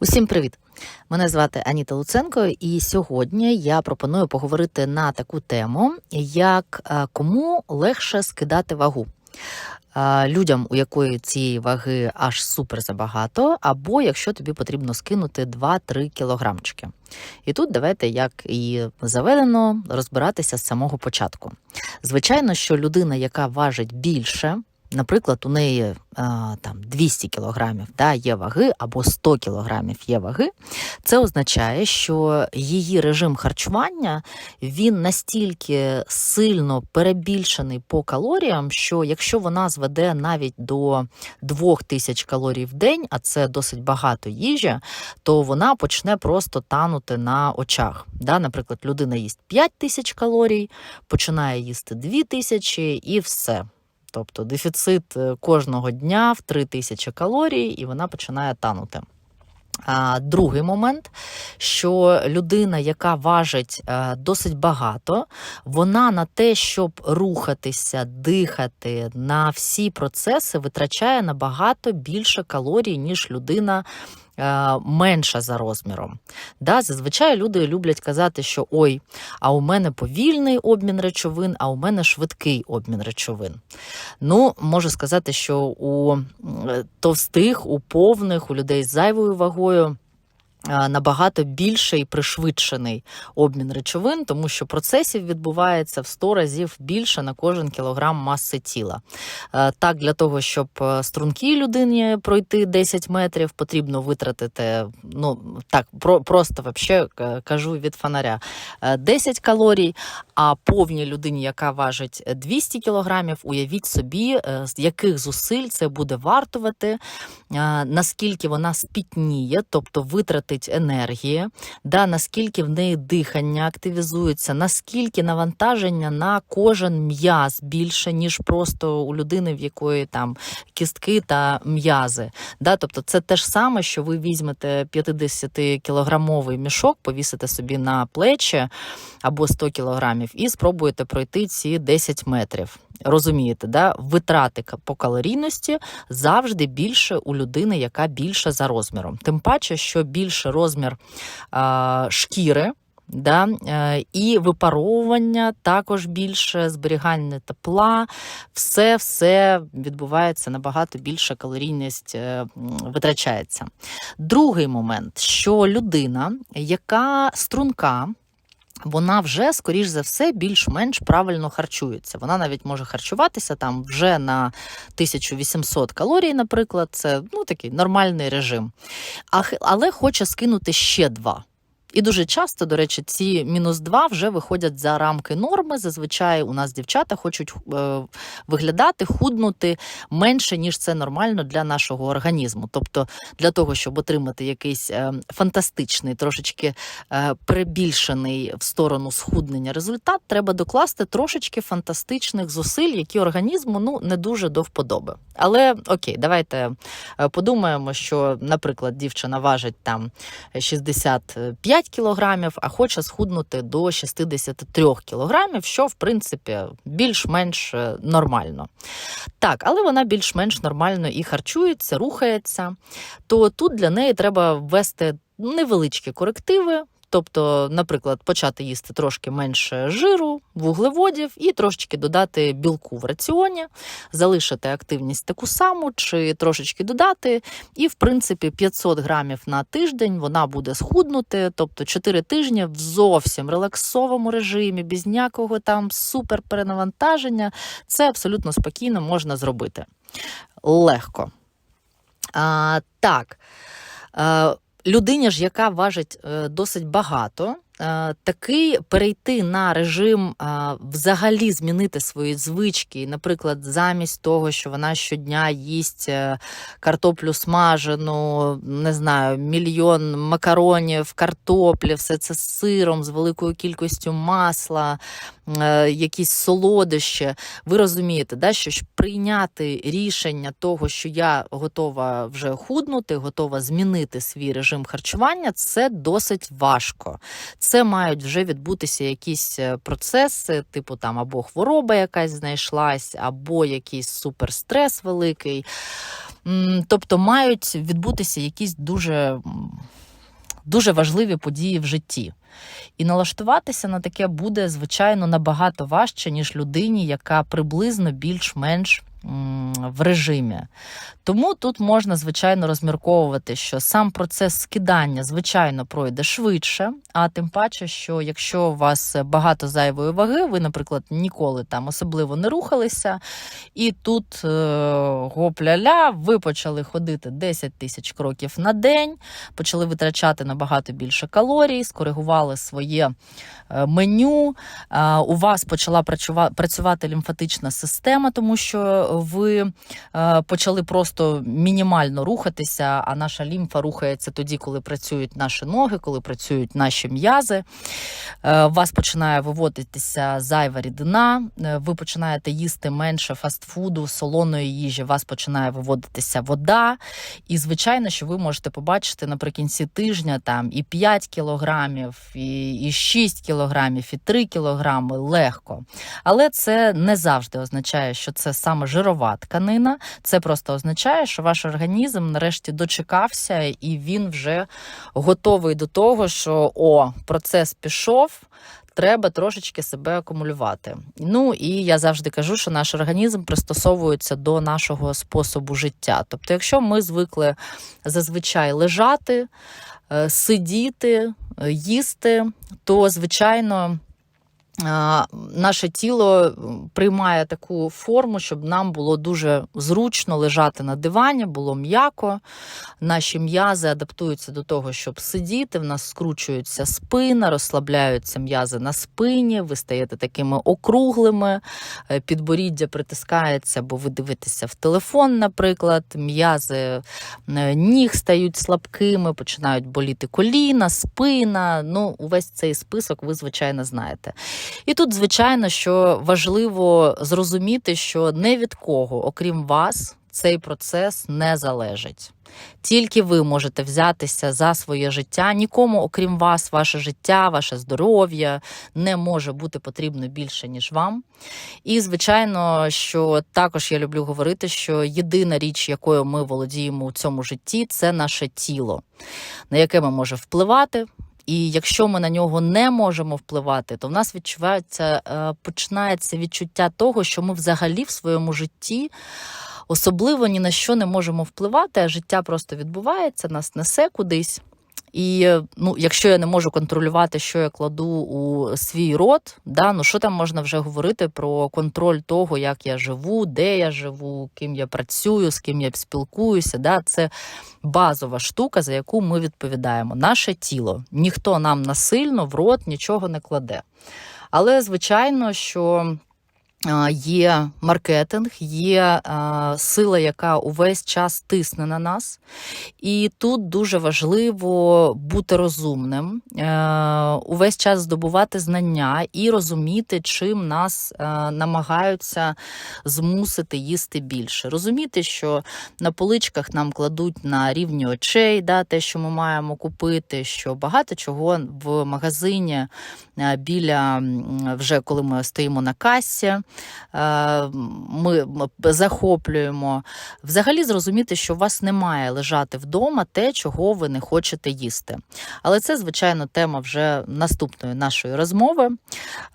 Усім привіт! Мене звати Аніта Луценко, і сьогодні я пропоную поговорити на таку тему, як е, кому легше скидати вагу. Е, Людям, у якої цієї ваги аж супер забагато, або якщо тобі потрібно скинути 2-3 кілограмчики. І тут давайте, як і заведено, розбиратися з самого початку. Звичайно, що людина, яка важить більше, Наприклад, у неї а, там 200 кілограмів да, є ваги або 100 кілограмів є ваги. Це означає, що її режим харчування він настільки сильно перебільшений по калоріям, що якщо вона зведе навіть до 2000 калорій в день, а це досить багато їжі, то вона почне просто танути на очах. Да? Наприклад, людина їсть 5000 калорій, починає їсти 2000 і все. Тобто дефіцит е, кожного дня в 3000 калорій, і вона починає танути. А Другий момент, що людина, яка важить е, досить багато, вона на те, щоб рухатися, дихати на всі процеси, витрачає набагато більше калорій, ніж людина. Е, Менша за розміром. Да, Зазвичай люди люблять казати, що ой, а у мене повільний обмін речовин, а у мене швидкий обмін речовин. Ну, можу сказати, що у товстих, у повних, у людей з зайвою вагою. Е, Набагато більший пришвидшений обмін речовин, тому що процесів відбувається в 100 разів більше на кожен кілограм маси тіла. Е, Так, для того, щоб е, стрункій людині пройти 10 метрів, потрібно витратити, ну так, про, просто вообще е, кажу від фонаря, е, 10 калорій, а повній людині, яка важить 200 кілограмів, уявіть собі, е, з яких зусиль це буде вартувати, е, наскільки вона спітніє, тобто витратить енергії, да, наскільки в неї дихання активізується, наскільки навантаження на кожен м'яз більше, ніж просто у людини, в якої там кістки та м'язи. Да, тобто це те ж саме, що ви візьмете 50-кілограмовий мішок, повісите собі на плечі або 100 кілограмів і спробуєте пройти ці 10 метрів. Розумієте, да? витрати по калорійності завжди більше у людини, яка більша за розміром. Тим паче, що більше розмір а, шкіри. Да, е, і випаровування також більше, зберігання тепла, все все відбувається набагато більше калорійність е, витрачається. Другий момент, що людина, яка струнка, вона вже, скоріш за все, більш-менш правильно харчується. Вона навіть може харчуватися там вже на 1800 калорій, наприклад, це ну, такий нормальний режим. А, але хоче скинути ще два. І дуже часто, до речі, ці мінус 2 вже виходять за рамки норми. Зазвичай у нас дівчата хочуть е, виглядати, худнути менше, ніж це нормально для нашого організму. Тобто, для того, щоб отримати якийсь е, фантастичний, трошечки е, перебільшений в сторону схуднення результат, треба докласти трошечки фантастичних зусиль, які організму ну не дуже до вподоби. Але окей, давайте подумаємо, що, наприклад, дівчина важить там 65 кілограмів, а хоче схуднути до 63 кілограмів, що в принципі більш-менш е, нормально. Так, але вона більш-менш нормально і харчується, рухається. То тут для неї треба ввести невеличкі корективи. Тобто, наприклад, почати їсти трошки менше жиру, вуглеводів і трошечки додати білку в раціоні, залишити активність таку саму, чи трошечки додати, і в принципі 500 грамів на тиждень вона буде схуднути, тобто 4 тижні в зовсім релаксовому режимі, без ніякого там суперперенавантаження. Це абсолютно спокійно можна зробити. Легко. А, так. А, людині ж, яка важить е, досить багато, е, таки перейти на режим, е, взагалі змінити свої звички. Наприклад, замість того, що вона щодня їсть е, картоплю смажену, не знаю, мільйон макаронів, картоплі, все це з сиром, з великою кількістю масла, якісь солодощі. Ви розумієте, да, що прийняти рішення того, що я готова вже худнути, готова змінити свій режим харчування, це досить важко. Це мають вже відбутися якісь е, процеси, типу там або хвороба якась знайшлась, або якийсь суперстрес великий. Тобто мають відбутися якісь дуже, дуже важливі події в житті. І налаштуватися на таке буде, звичайно, набагато важче, ніж людині, яка приблизно більш-менш в режимі. Тому тут можна, звичайно, розмірковувати, що сам процес скидання, звичайно, пройде швидше, а тим паче, що якщо у вас багато зайвої ваги, ви, наприклад, ніколи там особливо не рухалися, і тут е, гопля-ля, ви почали ходити 10 тисяч кроків на день, почали витрачати набагато більше калорій, скоригували своє е, меню, е, у вас почала працювати лімфатична система, тому що ви е, почали просто мінімально рухатися, а наша лімфа рухається тоді, коли працюють наші ноги, коли працюють наші м'язи. Е, У вас починає виводитися зайва рідина, е, ви починаєте їсти менше фастфуду, солоної їжі, вас починає виводитися вода. І, звичайно, що ви можете побачити наприкінці тижня там і 5 кілограмів, і, і 6 кілограмів, і 3 кілограми легко. Але це не завжди означає, що це саме жирова тканина. Це просто означає, що ваш організм нарешті дочекався, і він вже готовий до того, що о, процес пішов. Треба трошечки себе акумулювати. Ну і я завжди кажу, що наш організм пристосовується до нашого способу життя. Тобто, якщо ми звикли зазвичай лежати, е, сидіти, е, їсти, то звичайно. Наше тіло приймає таку форму, щоб нам було дуже зручно лежати на дивані, було м'яко. Наші м'язи адаптуються до того, щоб сидіти. В нас скручується спина, розслабляються м'язи на спині, ви стаєте такими округлими, е, підборіддя притискається, бо ви дивитеся в телефон, наприклад. М'язи е, ніг стають слабкими, починають боліти коліна, спина. Ну, увесь цей список ви, звичайно, знаєте. І тут, звичайно, що важливо зрозуміти, що не від кого, окрім вас, цей процес не залежить. Тільки ви можете взятися за своє життя. Нікому, окрім вас, ваше життя, ваше здоров'я не може бути потрібно більше, ніж вам. І, звичайно, що також я люблю говорити, що єдина річ, якою ми володіємо у цьому житті, це наше тіло, на яке ми можемо впливати. І якщо ми на нього не можемо впливати, то в нас відчувається, е, починається відчуття того, що ми взагалі в своєму житті особливо ні на що не можемо впливати, а життя просто відбувається, нас несе кудись. І е, ну, якщо я не можу контролювати, що я кладу у свій рот, да, ну що там можна вже говорити про контроль того, як я живу, де я живу, ким я працюю, з ким я спілкуюся. Да, Це базова штука, за яку ми відповідаємо. Наше тіло. Ніхто нам насильно в рот нічого не кладе. Але, звичайно, що є маркетинг, є сила, яка увесь час тисне на нас. І тут дуже важливо бути розумним, е, увесь час здобувати знання і розуміти, чим нас е, намагаються змусити їсти більше. Розуміти, що на поличках нам кладуть на рівні очей, да, те, що ми маємо купити, що багато чого в магазині е, біля вже коли ми стоїмо на касі, ми захоплюємо. Взагалі зрозуміти, що у вас немає лежати вдома те, чого ви не хочете їсти. Але це, звичайно, тема вже наступної нашої розмови.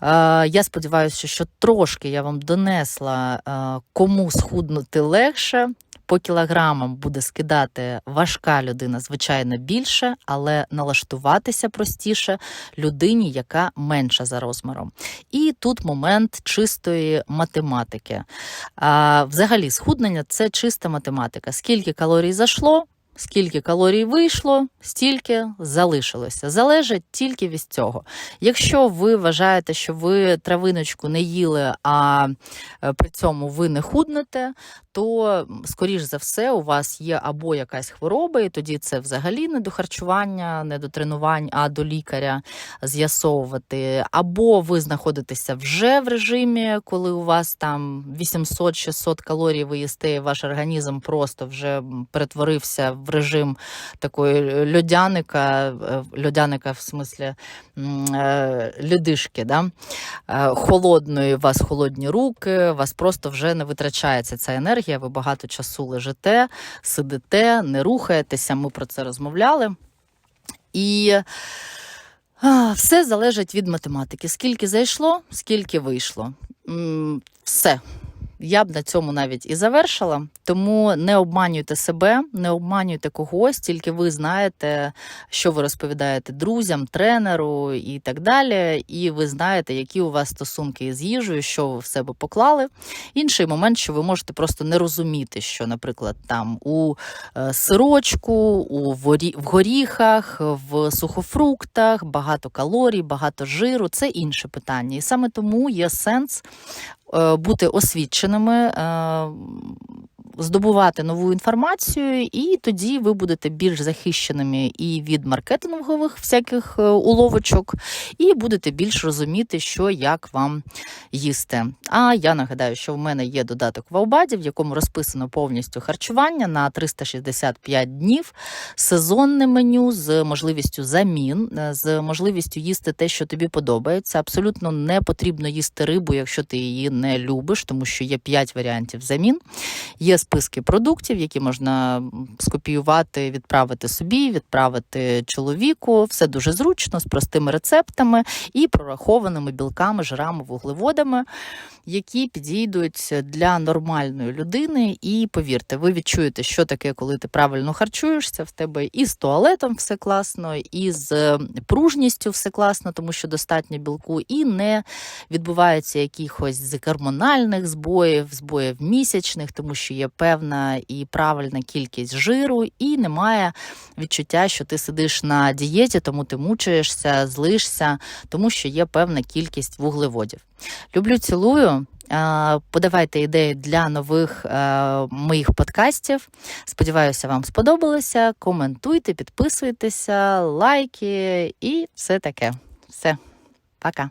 Е, Я сподіваюся, що трошки я вам донесла, е, кому схуднути легше. По кілограмам буде скидати важка людина, звичайно, більше, але налаштуватися простіше людині, яка менша за розміром. І тут момент чистої математики. А, Взагалі, схуднення це чиста математика. Скільки калорій зайшло, скільки калорій вийшло, стільки залишилося. Залежить тільки від цього. Якщо ви вважаєте, що ви травиночку не їли, а е, при цьому ви не худнете, то, скоріш за все, у вас є або якась хвороба, і тоді це взагалі не до харчування, не до тренувань, а до лікаря з'ясовувати. Або ви знаходитеся вже в режимі, коли у вас там 800-600 калорій ви їсте, і ваш організм просто вже перетворився в режим такої льодяника, е, льодяника в смислі е, льодишки, да? Е, холодної, у вас холодні руки, у вас просто вже не витрачається ця енергія. Енергія, ви багато часу лежите, сидите, не рухаєтеся. Ми про це розмовляли. І все залежить від математики. Скільки зайшло, скільки вийшло. Все. Я б на цьому навіть і завершила. Тому не обманюйте себе, не обманюйте когось, тільки ви знаєте, що ви розповідаєте друзям, тренеру і так далі. І ви знаєте, які у вас стосунки із їжею, що ви в себе поклали. Інший момент, що ви можете просто не розуміти, що, наприклад, там у е, сирочку, у ворі- в горіхах, в сухофруктах багато калорій, багато жиру це інше питання. І саме тому є сенс бути освіченими, е, здобувати нову інформацію, і тоді ви будете більш захищеними і від маркетингових всяких е, уловочок, і будете більш розуміти, що як вам їсти. А я нагадаю, що в мене є додаток в Аубаді, в якому розписано повністю харчування на 365 днів, сезонне меню з можливістю замін, е, з можливістю їсти те, що тобі подобається. Абсолютно не потрібно їсти рибу, якщо ти її не любиш, тому що є 5 варіантів замін. Є списки продуктів, які можна скопіювати, відправити собі, відправити чоловіку. Все дуже зручно, з простими рецептами і прорахованими білками, жирами, вуглеводами, які підійдуть для нормальної людини. І повірте, ви відчуєте, що таке, коли ти правильно харчуєшся, в тебе і з туалетом все класно, і з пружністю все класно, тому що достатньо білку, і не відбувається якихось з гормональних збоїв, збоїв місячних, тому що є певна і правильна кількість жиру, і немає відчуття, що ти сидиш на дієті, тому ти мучаєшся, злишся, тому що є певна кількість вуглеводів. Люблю, цілую. Подавайте ідеї для нових е, моїх подкастів. Сподіваюся, вам сподобалося. Коментуйте, підписуйтеся, лайки і все таке. Все, пока.